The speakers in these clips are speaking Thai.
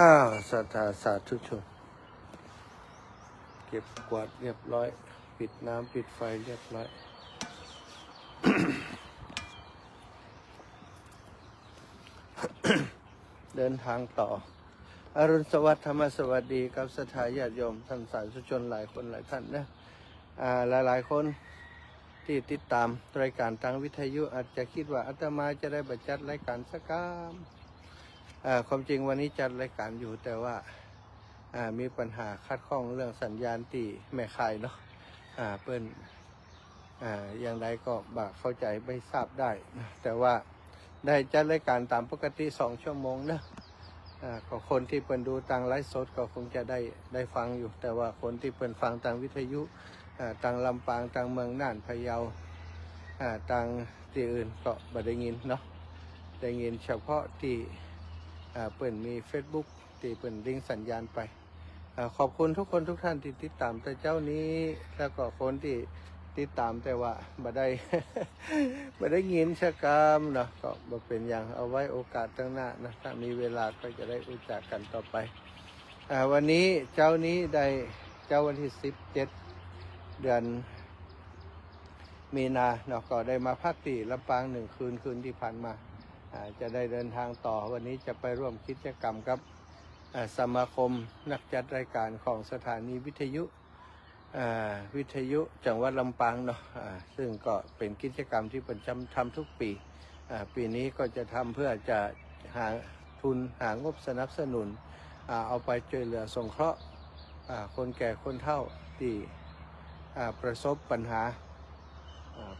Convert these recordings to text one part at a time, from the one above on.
อ้าวสาธาสาธุชนเก็บกวาดเรียบร้อย ปิดน้ำปิดไฟเรียบร้อยเดินทางต่อ อรุณสวัสดิ์ธรรมสวัสดีกับสถาญาติโยมท่านสาธุชนหลายคนหลายท่านนะอ่าหลายคนที่ติดตามรายการทางวิทยุอาจจะคิดว่าอาตมาจะได้บัจัดรายการสักการ ความจริงวันนี้จัดรายการอยู่แต่ว่ามีปัญหาคัดข้องเรื่องสัญญาณที่แม่ข่ายเนาะเปิ้นออย่างไรก็บากเข้าใจไม่ทราบได้นะแต่ว่าได้จัดรายการตามปกติสองชั่วโมงนะอ่าก็คนที่เปินดูทางไลฟ์สดก็คงจะได้ได้ฟังอยู่ แต่ว่าคนที่เปินฟังทางวิทยุอ่าทางลำปางทางเมืองน่านพะเยาอ่าทางที่อื่นก็บ่ได้ยินเนาะได้ยินเฉพาะที่ เปิ่นมี Facebook ที่เปิ่นลิงสัญญาณไปอขอบคุณทุกคนทุกท่านที่ติดตามแต่เจ้านี้ แล้วก็คนที่ติดตามแต่ว่าบ่ได้ไม่ได้ยินชะกรรมเนาะก็บ่เป็นอย่างเอาไว้โอกาสตั้งหน้านะถ้ามีเวลาก็จะได้รู้จักกันต่อไปอวันนี้เจ้านี้ได้เจ้าวันที่สิบเจ็ดเดือนมีนาเนาะก็ได้มาพักที่ลำปางหนึ่งคืนคืนที่ผ่านมา จะได้เดินทางต่อวันนี้จะไปร่วมกิจกรรมกับสมาคมนักจัดรายการของสถานีวิทยุวิทยุจังหวัดลำปางเนาะอ่าซึ่งก็เป็นกิจกรรมที่เป็นจำทำทุกปี ปีนี้ก็จะทำเพื่อจะหาทุนหางบสนับสนุนอเอาไปช่วยเหลือสงเคราะห์คนแก่คนเฒ่าที่ประสบปัญหา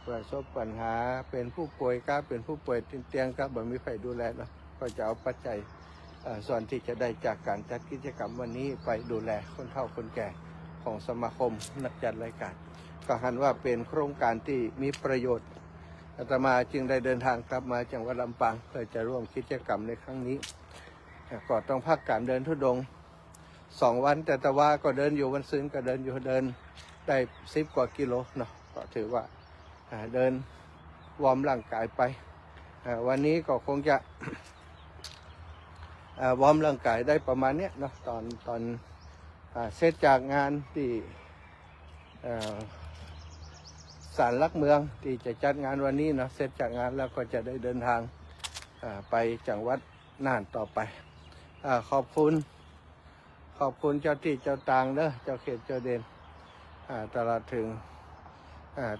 ประสบปัญหาเป็นผู้ป่วยก็เป็นผู้ป่วยติดเตียงก็บ่มีใครดูแลเนาะก็จะเอาปัจจัยส่วนที่จะได้จากการจัดกิจกรรมวันนี้ไปดูแลคนเฒ่าคนแก่ของสมาคมนักจัดรายการก็หันว่าเป็นโครงการที่มีประโยชน์อาตมาจึงได้เดินทางกลับมาจังหวัดลำปางเพื่อจะร่วมกิจกรรมในครั้งนี้ก็ต้องพักการเดินทุดงสองวันแต่แต่ว่าก็เดินอยู่วันซึ้งก็เดินอยู่เดินได้สิบกว่ากิโลเนาะก็ถือว่า เดินวอร์มร่างกายไป วันนี้ก็คงจะวอร์มร่างกายได้ประมาณเนี้ยเนาะตอนตอนอเสร็จจากงานที่ศาลลักเมืองที่จะจัดงานวันนี้เนาะเสร็จจากงานแล้วก็จะได้เดินทางไปจังหวัดน่านต่อไปอขอบคุณ ขอบคุณเจ้าที่เจ้าตางเด้อเจ้าเขตเจ้าเด่นตลอดถึง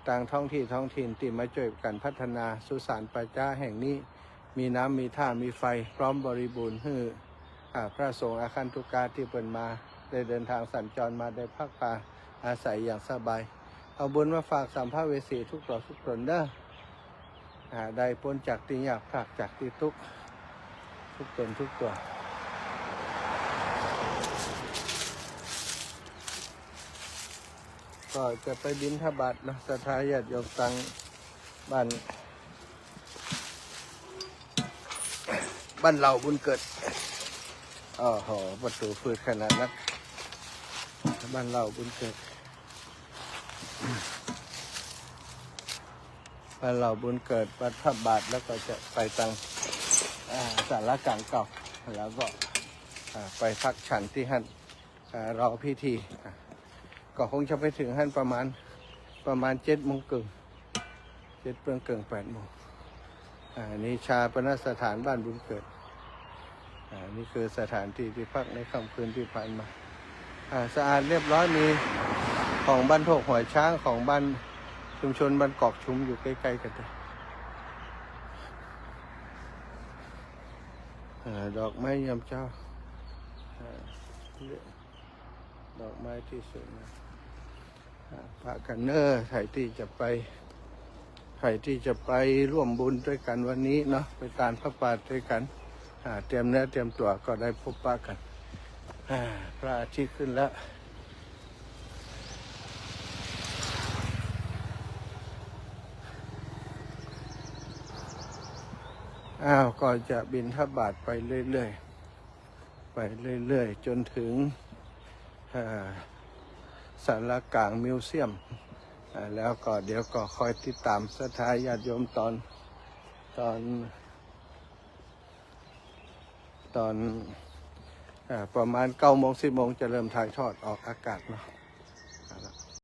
ต่างท้องที่ท้องถิ่นที่มาช่วยกันพัฒนาสุสานประจ้าแห่งนี้ มีน้ำมีท่ามีไฟพร้อมบริบูรณ์ฮืออพระสงฆ์อาคันตุกาที่เปิดมาได้เดินทางสัญจรมาได้พักพาอาศัยอย่างสบาย เอาบุญมาฝากสัมภาเวสีทุกต่อทุกตนเด้อได้พ้นจากติยากผากจากติทุกทุกตนทุกตัว ก็จะไปบินทบาทนะสถาญาติยมตังบ้านบ้านเราบุญเกิดอ๋อโหประตูพืชขนาดนั้นบ้านเราบุญเกิดบ้านเราบุญเกิดวัดพรบาทแล้วก็จะไปตังสารกลางเก่าแล้วก็ไปพักฉันที่ฮั่นรอพิธีอ ก็คงจะไปถึงฮั่นประมาณประมาณเจ็ดโมงกึ่งเจ็ดเปื่องกึ่งแปดโมงอ่านี่ชาปนสถานบ้านบุญเกิดอ่านี่คือสถานที่ที่พักในค่ำคืนที่ผ่านมาอ่าสะอาดเรียบร้อยมีของบ้านโถกหอยช้างของบ้านชุมชนบ้านกอกชุมอยู่ใกล้ๆกันเลยดอกไม้ยามเจ้าดอกไม้ที่สวยงาม พระกันเนอร์ใครที่จะไปใครที่จะไปร่วมบุญด้วยกันวันนี้เนาะไปตานพระปาด้วยกันอ่าเตรียมเนื้อเตรียมตัวก็ได้พบปะกันพระอาทิตย์ขึ้นแล้วอ้าวก็จะบินทบาทไปเรื่อยๆ ไปเรื่อยๆ จนถึงอ่า สารกลางมิวเซียม แล้วก็เดี๋ยวก็คอยติดตามสถาญาติโยมตอนตอน ตอนอประมาณเก้าโมงสิบโมงจะเริ่มถ่ายทอดออกอากาศเนาะ